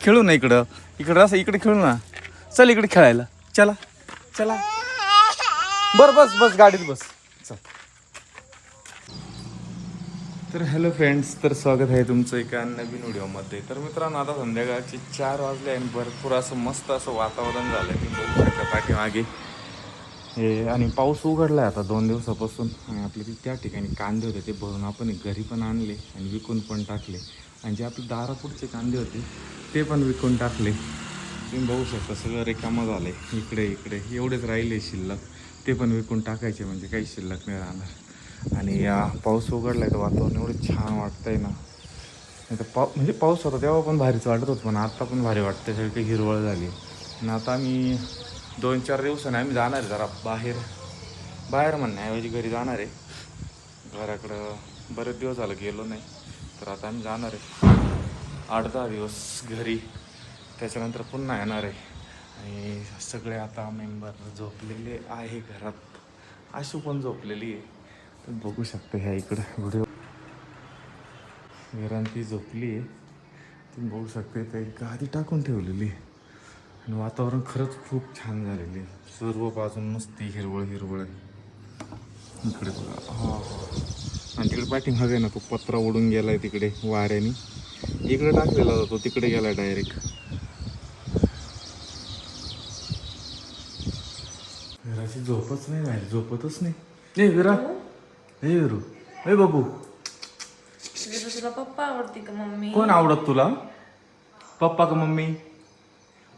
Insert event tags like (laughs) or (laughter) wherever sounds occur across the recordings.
खेळू ना इकडं. इकडं असं इकडे खेळू ना. चल इकडे खेळायला. चला चला. बर बस बस गाडीत बस. चल. तर हॅलो फ्रेंड्स तर स्वागत आहे तुमचं एका नवीन व्हिडिओमध्ये. तर मित्रांनो आता संध्याकाळचे चार वाजले आणि भरपूर असं मस्त असं वातावरण झालं की बघू शकता पाठीमागे. हे आणि पाऊस उघडला आहे आता दोन दिवसापासून. आणि आपले ते त्या ठिकाणी कांदे होते ते भरून आपण घरी पण आणले आणि विकून पण टाकले. आणि जे आपले दारापुढचे कांदे होते ते पण विकून टाकले. तुम्ही बघू शकता सगळं रिकामं झालं आहे इकडे इकडे. एवढेच राहिले शिल्लक. ते पण विकून टाकायचे म्हणजे काही शिल्लक नाही राहणार. आणि या पाऊस उघडला आहे तर वातावरण एवढं छान वाटतंय ना. नाही तर पाऊ म्हणजे पाऊस होता तेव्हा पण भारीच वाटत होतं पण आत्ता पण भारी वाटतं. सगळी काही हिरवळ झाली. आणि आता आम्ही दोन चार दिवसाने आम्ही जाणार आहे जरा बाहेर. बाहेर म्हणण्याऐवजी घरी जाणार आहे. घराकडं बरेच दिवस झालं गेलो नाही. तर आता आम्ही जाणार आहे. आठ दहा दिवस घरी. त्याच्यानंतर पुन्हा येणार आहे. आणि सगळे आता मेंबर झोपलेले आहे घरात. आशू पण झोपलेली आहे. तर बघू शकते ह्या इकडं व्हिडिओ. विरांती झोपली आहे. तुम्ही बघू शकते ते गादी टाकून ठेवलेली आहे. आणि वातावरण खरंच खूप छान झालेली आहे. सर्व बाजून मस्ती हिरवळ हिरवळ आहे. इकडे बघा. हा हा. आणि तिकडे पॅटिंग हवे ना तो पत्रा उडून गेलाय तिकडे वाऱ्याने. इकडे टाकलेला होता तो तिकडे गेलाय डायरेक्ट विराची झोपच नाही राहिली झोपतच नाही. ए विरा. ए विरू. ए बाबू. विरू तुला पप्पा आवडते का मम्मी? कोण आवडत तुला? पप्पा का मम्मी?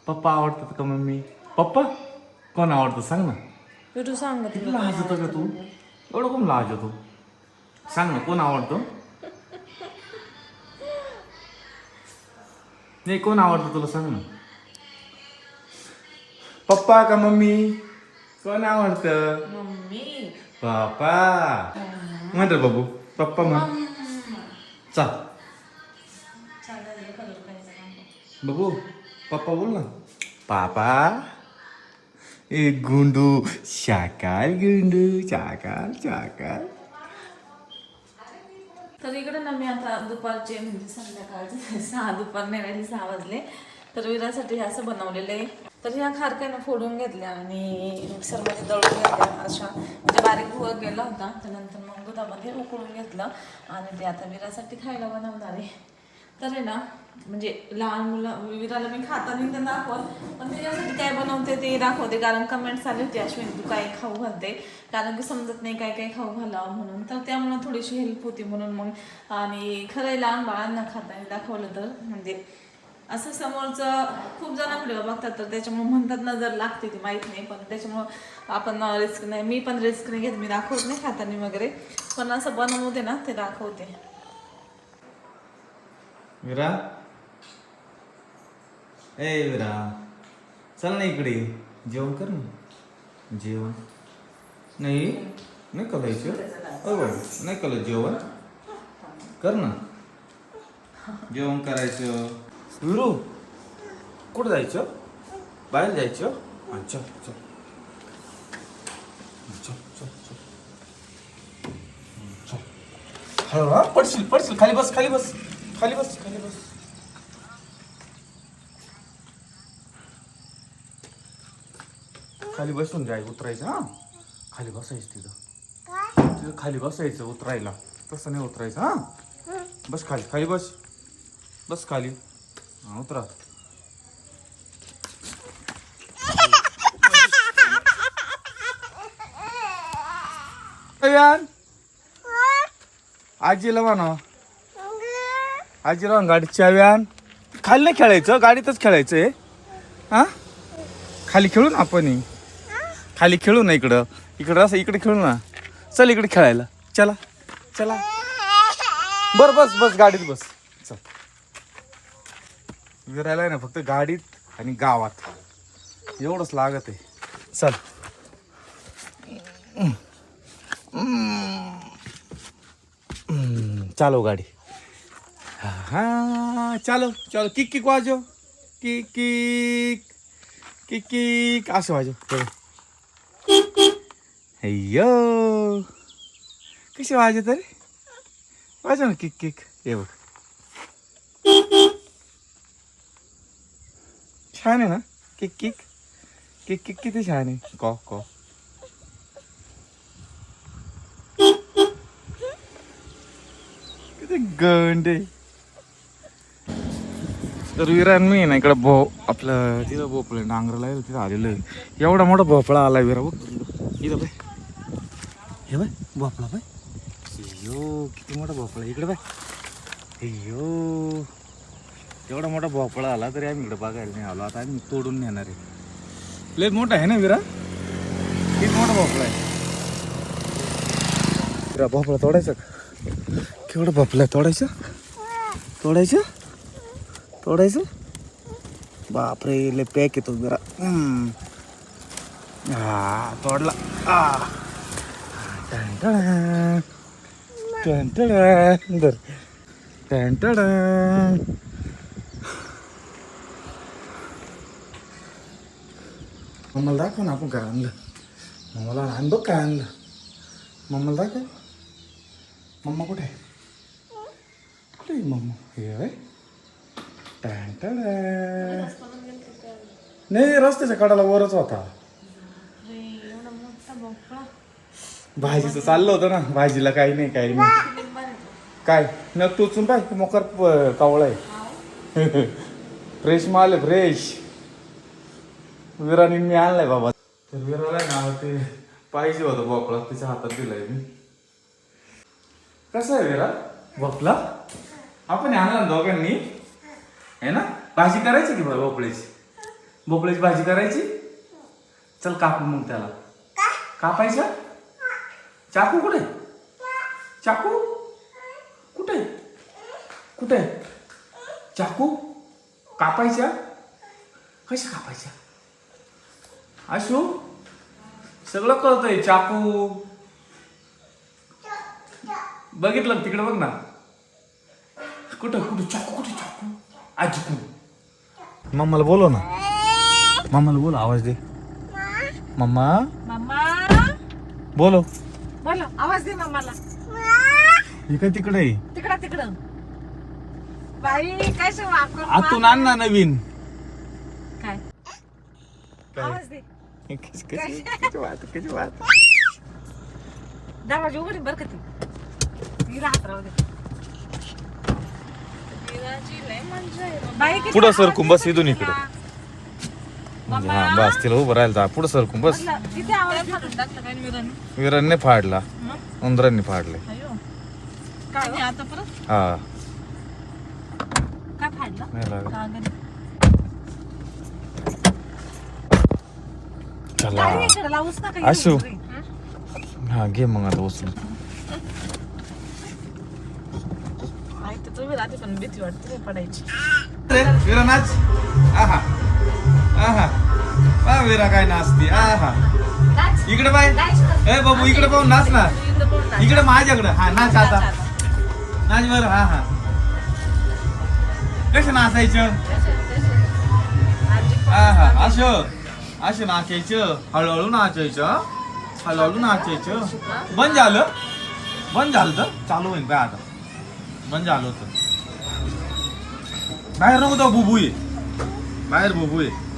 पप्पा आवडतात का मम्मी? पप्पा? कोण आवडतं? सांग ना. विरू सांग लाज होतं का तू? एवढं कोण लाज होतो सांग ना कोण आवडतं नाही कोण आवडतं तुला सांग ना पप्पा का मम्मी कोण आवडतं मम्मी पप्पा म्हण रे बाबू पप्पा म्हण चा बघू पप्पा बोल ना पापा ए गुंडू शाकाल गुंडू शाकाल शाकाल तर इकडे ना मी आता दुपारचे म्हणजे संध्याकाळचे (laughs) सहा दुपार नाही सहा वाजले. तर विरासाठी हे असं बनवलेलं आहे. तर ह्या खारक्यानं फोडून घेतल्या आणि मिक्सरमध्ये दळून घेतल्या अशा. म्हणजे बारीक भुवत गेला होता त्यानंतर मग दुधामध्ये उकळून घेतलं आणि ते आता विरासाठी खायला बनवणार आहे. तर आहे ना म्हणजे लहान मुलं विराला मी खाताना ते दाखवत. पण त्याच्यासाठी काय बनवते ते दाखवते कारण कमेंट्स आले होते अश्विनी तू काय खाऊ घालते? कारण की समजत नाही काय काय खाऊ घालावं म्हणून. तर त्यामुळे थोडीशी हेल्प होती म्हणून मग आणि खरंय लहान बाळांना खाताना दाखवलं तर. म्हणजे असं समोरचं खूप जण व्हिडिओ बघतात तर त्याच्यामुळे म्हणतात नजर लागते ती माहीत नाही. पण त्याच्यामुळं आपण रिस्क नाही. मी पण रिस्क नाही घेत मी दाखवत नाही खाताना वगैरे. पण असं बनवते ना ते दाखवते. विरा ए विरा चल ना इकडे. जेवण कर ना. जेवण? नाही. नाही करायचं ओ नाही कल जेवण? कर ना. जेवण करायचं. विरू कुठं जायचं? बाहेर जायचं? अच्छा चल. चल चल चल. चल. हळू हा. पडशील पडशील. खाली बस खाली बस. खाली बस खाली बस. खाली बसून जाय उतरायचं हा? खाली बसायचं तिथं. तिथं खाली बसायचं उतरायला. तसं नाही उतरायचं हा? बस खाली खाली बस. बस खाली. हा उतरा. यार. आजीला म्हणा. आजीला म्हण गाडी चाव्यान खाली नाही खेळायचं गाडीतच खेळायचं आहे. हा? खाली खेळू ना आपण खाली खेळू ना इकडं. इकडं असं इकडे खेळू ना. चल इकडे खेळायला. चला चला. बर बस बस गाडीत बस. चल. विरायला आहे ना फक्त गाडीत आणि गावात. एवढंच लागत आहे. चल. चालो गाडी. हां चालो चालो किक किक वाजव. Kick kick. Kick kick. असं वाजव. अय्यो. कशी वाजत रे वाजव ना किक किक. हे बघ. छान आहे ना? Kick kick. किक किक किती छान आहे. कॉ कॉ. किती गंडे तर विरान मी ना इकडं भो आपलं तिथं भोपळे नांगरला तिथं आलेलं आहे. एवढा मोठा भोपळा आला विरा बघ. इथं बाय हे बाय भोपळा बाय. अय्यो किती मोठा भोपळा. इकडे बाय. अय्यो एवढा मोठा भोपळा आला तरी आम्ही इकडे बघायला नाही आलो. आता आम्ही तोडून नेणार आहे. लय मोठा आहे ना विरा? किती मोठा भोपळा आहे? विरा भोपळा तोडायचा का? केवढा भोपळा तोडायचा? तोडायचं? तोडायचं? बापरे लय पॅक येतो विरा. हा तोडला. आ. टन टन. धर. मम्माला दाखव ना आपण काय आणलं मम्माला आण बघ काय आणलं मम्माला दाखव मम्मा कुठे आहे कुठे मम्मा हे आहे टॅन टॅन. नाही रस्त्याच्या कडाला वरच होता भाजीचं चाललं होतं ना. भाजीला काही नाही काही नाही. काय? न टोचून पाय मोकर कावळा आहे. फ्रेश माल आहे फ्रेश. विराने मी आणलाय बाबा. तर विराला ना ते पाहिजे होतं बोकळा तिच्या हातात दिलाय मी. कसं आहे विरा? बोकला आपण आणला ना दोघांनी. आहे ना? भाजी करायची की भोपळ्याची? भोपळ्याची भाजी करायची? चल कापू मग त्याला. कापायचा? चाकू कुठे? चाकू? कुठे? कुठे? चाकू? कापायच्या? कशा कापायच्या? अशू सगळं कळतंय चाकू. बघितलं? तिकडे बघ ना. कुठं कुठं? चाकू कुठे? चाकू. आजकू मम्माला बोलो ना. मम्माला बोल आवाज दे. मम्मा? मम्मा? बोलो बोला आवाज दे मम्माला इकडे तिकडे. तिकडं तिकडं बाई काय आतून आण ना नवीन काय? आवाज दे. दरवाजा उघड बर का ती तिला हात राहू दे पुढं सरकून देते बस इथून. इकडं. म्हणजे हा बस तिला उभं राहायला जा पुढं सरकून बस. म्हटलं, किती आवाज फाडून टाकलं काय मिरण विरांनी फाडला. उंदरांनी फाडले. अयो. काय हो? आता परत? हा. काय फाडलं? नाही लागत. कागद. चला. काय इकडं लावूच नका असू. हा? घे मग आता उचलून. आई तर तुम्ही राहते पण भीती वाटते रे पडायची. आहा. आहा. पहा वेरा काय नाचती. हा. इकडे पाय. ए बाबू इकडे पाहून नाच ना. इकडे माझ्याकडे. हा नाच आता. नाच बरं हा हा. कसं नाचायचं? हा हा असं. असं नाचायचं. हळूहळू नाचायचं हळूहळू नाचायचं. बंद झालं. बंद झालं तर चालू होईल काय आता. बंद झालं होतं. बाहेर नको तो बुबू आहे बाहेर बुबू आहे